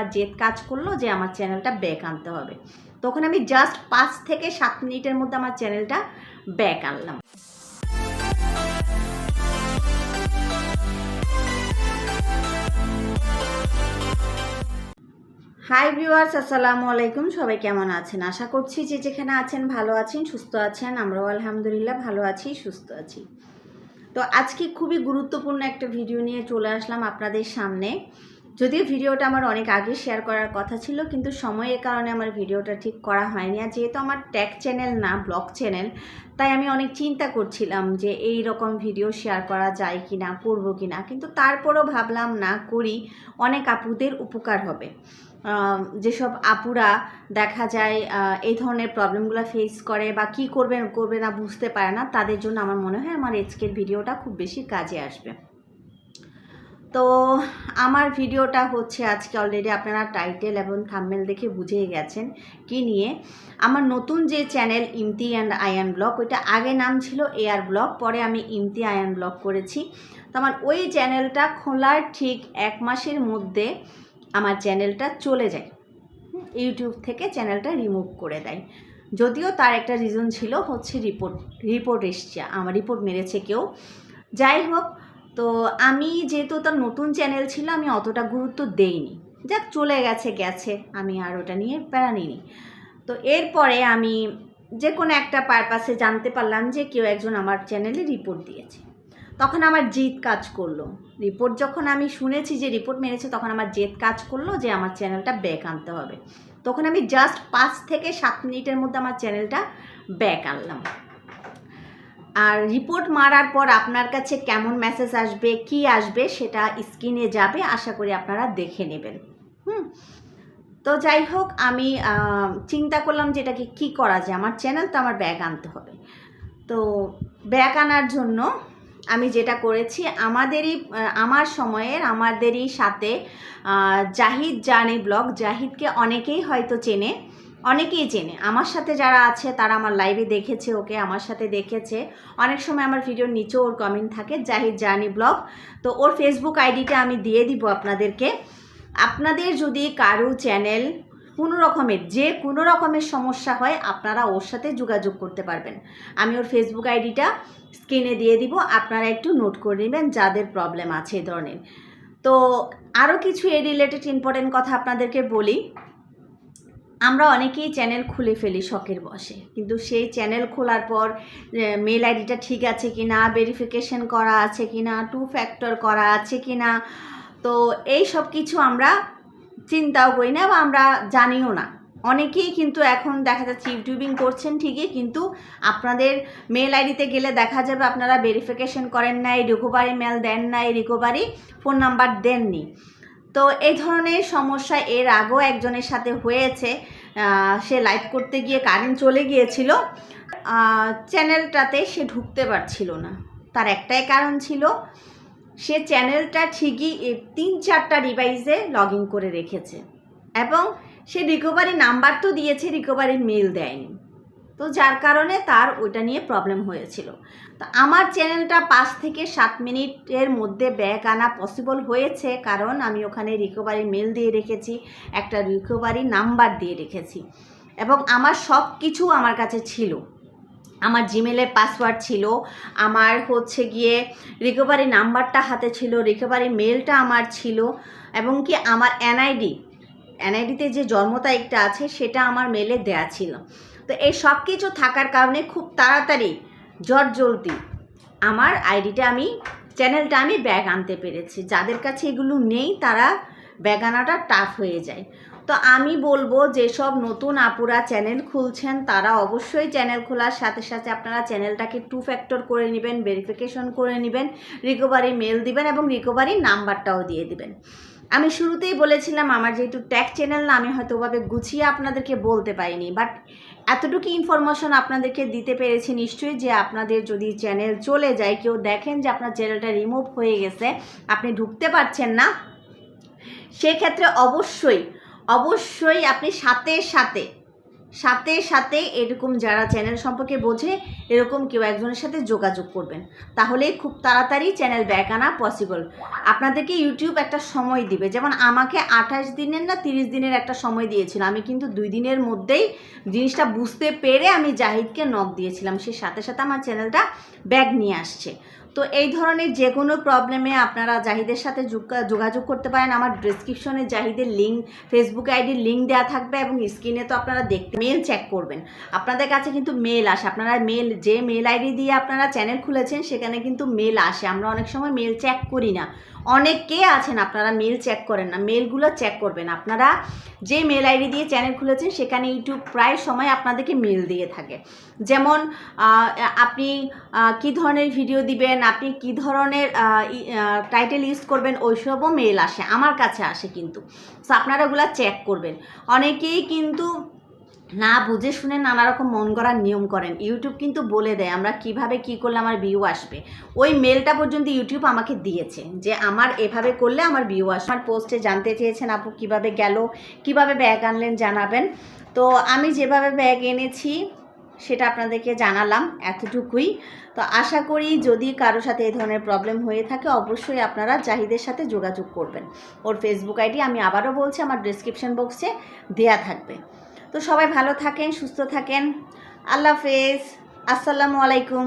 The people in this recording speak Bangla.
আমার জেদ কাজ করল যে আমার চ্যানেলটা ব্যাক আনতে হবে। তখন আমি জাস্ট পাঁচ থেকে সাত মিনিটের মধ্যে আমার চ্যানেলটা ব্যাক আনলাম। হাই ভিউয়ার্স আসসালামু আলাইকুম। সবাই কেমন আছেন? আশা করছি যে যেখানে আছেন ভালো আছেন, সুস্থ আছেন। আমরাও আলহামদুলিল্লাহ ভালো আছি, সুস্থ আছি। তো আজকে খুবই গুরুত্বপূর্ণ একটা ভিডিও নিয়ে চলে আসলাম আপনাদের সামনে। যদিও ভিডিওটা আমার অনেক আগে শেয়ার করার কথা ছিল, কিন্তু সময়ের কারণে আমার ভিডিওটা ঠিক করা হয়নি। আর যেহেতু আমার ট্যাগ চ্যানেল না ব্লগ চ্যানেল তাই আমি অনেক চিন্তা করছিলাম যে এই রকম ভিডিও শেয়ার করা যায় কি না করব কি না কিন্তু তারপরও ভাবলাম, না করি, অনেক আপুদের উপকার হবে। যেসব আপুরা দেখা যায় এই ধরনের প্রবলেমগুলো ফেস করে বা কি করবে করবে না, বুঝতে পারে না, তাদের জন্য আমার মনে হয় আমার আজকের ভিডিওটা খুব বেশি কাজে আসবে। তো আমার ভিডিওটা হচ্ছে আজকে অলরেডি আপনারা টাইটেল এবং থাম্বনেল দেখে বুঝেই গেছেন কি নিয়ে। আমার নতুন যে channel Imti and Ayan blog ওইটা আগে নাম ছিল এয়ার ব্লগ পরে আমি ইমতি আয়ান ব্লগ করেছি। তো আমার ওই চ্যানেলটা খোলার ঠিক এক মাসের মধ্যে আমার চ্যানেলটা চলে যায়। ইউটিউব থেকে চ্যানেলটা রিমুভ করে দেয়। যদিও তার একটা রিজন ছিল হচ্ছে রিপোর্ট রিপোর্ট এসছে, আমার রিপোর্ট মেরেছে কেউ। যাই হোক তো আমি যেহেতু তার নতুন চ্যানেল ছিল, আমি অতটা গুরুত্ব দেইনি। যাক, চলে গেছে গেছে। আমি আর ওটা নিয়ে প্যারা নিইনি। তো এরপরে আমি যে কোনো একটা পারপাসে জানতে পারলাম যে কেউ একজন আমার চ্যানেলে রিপোর্ট দিয়েছে। তখন আমার জিদ কাজ করল। রিপোর্ট যখন আমি শুনেছি যে রিপোর্ট মেরেছে, তখন আমার জেদ কাজ করল যে আমার চ্যানেলটা ব্যাক আনতে হবে। তখন আমি জাস্ট পাঁচ থেকে সাত মিনিটের মধ্যে আমার চ্যানেলটা ব্যাক আনলাম। আর রিপোর্ট মারার পর আপনার কাছে কেমন মেসেজ আসবে, কি আসবে সেটা স্ক্রিনে যাবে, আশা করি আপনারা দেখে নেবেন। হুম? তো যাই হোক, আমি চিন্তা করলাম যে এটাকে কী করা যায়। আমার চ্যানেল তো আমার ব্যাগ আনতে হবে। তো ব্যাগ আনার জন্য আমি যেটা করেছি, আমাদেরই আমার সময়ের, আমাদেরই সাথে জাহিদ জানি ব্লগ জাহিদকে অনেকেই হয়তো চেনে। অনেকেই চেনে। আমার সাথে যারা আছে, তারা আমার লাইভে দেখেছে ওকে, আমার সাথে দেখেছে। অনেক সময় আমার ভিডিওর নিচেও ওর কমেন্ট থাকে, জাহিদ জার্নি ব্লগ। তো ওর ফেসবুক আইডিটা আমি দিয়ে দিব আপনাদেরকে। আপনাদের যদি কারও চ্যানেল কোনো রকমের, যে কোনো রকমের সমস্যা হয়, আপনারা ওর সাথে যোগাযোগ করতে পারবেন। আমি ওর ফেসবুক আইডিটা স্ক্রিনে দিয়ে দিব, আপনারা একটু নোট করে নেবেন যাদের প্রবলেম আছে এই ধরনের। তো আরও কিছু এ রিলেটেড ইম্পর্টেন্ট কথা আপনাদেরকে বলি। আমরা অনেকেই চ্যানেল খুলে ফেলি শখের বসে কিন্তু সেই চ্যানেল খোলার পর মেল আইডিটা ঠিক আছে কি না ভেরিফিকেশন করা আছে কি না টু ফ্যাক্টর করা আছে কি না তো এই সব কিছু আমরা চিন্তাও করি না বা আমরা জানিও না। অনেকেই কিন্তু এখন দেখা যাচ্ছে ইউটিউবিং করছেন ঠিকই, কিন্তু আপনাদের মেল আইডিতে গেলে দেখা যাবে আপনারা ভেরিফিকেশন করেন নাই রিকোভারি মেল দেন নাই রিকোভারি ফোন নাম্বার দেননি। তো এই ধরনের সমস্যা এর আগেও একজনের সাথে হয়েছে। সে লাইভ করতে গিয়ে কারেন্ট চলে গিয়েছিল। চ্যানেলটাতে সে ঢুকতে পারছিল না। তার একটাই কারণ ছিল, সে চ্যানেলটা ঠিকই তিন চারটা ডিভাইসে লগ ইন করে রেখেছে। এবং সে রিকভারি নাম্বার তো দিয়েছে রিকভারি মেল দেয়নি। তো যার কারণে তার ওইটা নিয়ে প্রবলেম হয়েছিল। তো আমার চ্যানেলটা পাঁচ থেকে সাত মিনিটের মধ্যে ব্যাক আনা পসিবল হয়েছে, কারণ আমি ওখানে রিকভারি মেল দিয়ে রেখেছি, একটা রিকভারি নাম্বার দিয়ে রেখেছি। এবং আমার সব কিছু আমার কাছে ছিল। আমার জিমেলের পাসওয়ার্ড ছিল, আমার হচ্ছে গিয়ে রিকভারি নাম্বারটা হাতে ছিল রিকভারি মেলটা আমার ছিল, এবং কি আমার এনআইডি এনআইডিতে যে জন্ম তারিখটা আছে সেটা আমার মেলে দেয়া ছিল। তো এই সব কিছু থাকার কারণে খুব তাড়াতাড়ি জট জলদি। আমার আইডিটা আমি, চ্যানেলটা আমি ব্যাগ আনতে পেরেছি। যাদের কাছে এগুলো নেই, তারা ব্যাগ আনাটা টাফ হয়ে যায়। তো আমি বলব, যেসব নতুন আপুরা চ্যানেল খুলছেন, তারা অবশ্যই চ্যানেল খোলার সাথে সাথে আপনারা চ্যানেলটাকে টু ফ্যাক্টর করে নেবেন ভেরিফিকেশন করে নেবেন রিকভারি মেল দিবেন এবং রিকভারি নাম্বারটাও দিয়ে দিবেন। আমি শুরুতেই বলেছিলাম, আমার যেহেতু ট্যাগ চ্যানেল না, আমি হয়তো ওভাবে গুছিয়ে আপনাদেরকে বলতে পারিনি বাট এতটুকু ইনফরমেশন আপনাদেরকে দিতে পেরেছি নিশ্চয়ই যে আপনাদের যদি চ্যানেল চলে যায়, কেউ দেখেন যে আপনার চ্যানেলটা রিমুভ হয়ে গেছে, আপনি ঢুকতে পারছেন না, সেক্ষেত্রে অবশ্যই অবশ্যই আপনি সাথে সাথে সাথে সাথে এরকম যারা চ্যানেল সম্পর্কে বোঝে, এরকম কেউ একজনের সাথে যোগাযোগ করবেন। তাহলে খুব তাড়াতাড়ি চ্যানেল ব্যাক আনা পসিবল আপনাদেরকে ইউটিউব একটা সময় দিবে। যেমন আমাকে আঠাশ দিনের না তিরিশ দিনের একটা সময় দিয়েছিল। আমি কিন্তু দুই দিনের মধ্যেই জিনিসটা বুঝতে পেরে আমি জাহিদকে নক দিয়েছিলাম। সে সাথে সাথে আমার চ্যানেলটা ব্যাগ নিয়ে আসছে। তো এই ধরনের যে কোনো প্রবলেমে আপনারা জাহিদের সাথে যোগা- যোগাযোগ করতে পারেন। আমার ডিসক্রিপশনে জাহিদের লিঙ্ক ফেসবুক আইডির লিঙ্ক দেওয়া থাকবে এবং স্ক্রিনে তো আপনারা দেখতে মেল চেক করবেন। আপনাদের কাছে কিন্তু মেল আসে। আপনারা মেল যে মেল আইডি দিয়ে আপনারা চ্যানেল খুলেছেন, সেখানে কিন্তু মেল আসে। আমরা অনেক সময় মেল চেক করি না। অনেকে আছেন, আপনারা মেল চেক করেন না। মেলগুলো চেক করবেন। আপনারা যে মেল আইডি দিয়ে চ্যানেল খুলেছেন, সেখানে ইউটিউব প্রায় সময় আপনাদেরকে মেল দিয়ে থাকে। যেমন আপনি কি ধরনের ভিডিও দিবেন? আপনি কি ধরনের টাইটেল ইউজ করবেন ওইসবও মেল আসে, আমার কাছে আসে কিন্তু। সো আপনারা ওগুলো চেক করবেন। অনেকেই কিন্তু না বুঝে শুনে নানা রকম মন করার নিয়ম করেন। ইউটিউব কিন্তু বলে দেয়, আমরা কীভাবে কি করলে আমার ভিউ আসবে। ওই মেলটা পর্যন্ত ইউটিউব আমাকে দিয়েছে যে, আমার এভাবে করলে আমার ভিউ আসবে। আমার পোস্টে জানতে চেয়েছেন আপু কীভাবে গেল, কীভাবে ব্যাগ আনলেন জানাবেন। তো আমি যেভাবে ব্যাগ এনেছি সেটা আপনাদেরকে জানালাম এতটুকুই। তো আশা করি যদি কারও সাথে এই ধরনের প্রবলেম হয়ে থাকে, অবশ্যই আপনারা জাহিদের সাথে যোগাযোগ করবেন। ওর ফেসবুক আইডি আমি আবারও বলছি, আমার ডিসক্রিপশন বক্সে দেয়া থাকবে। তো সবাই ভালো থাকেন, সুস্থ থাকেন। আল্লাহ হাফেজ। আসসালামু আলাইকুম।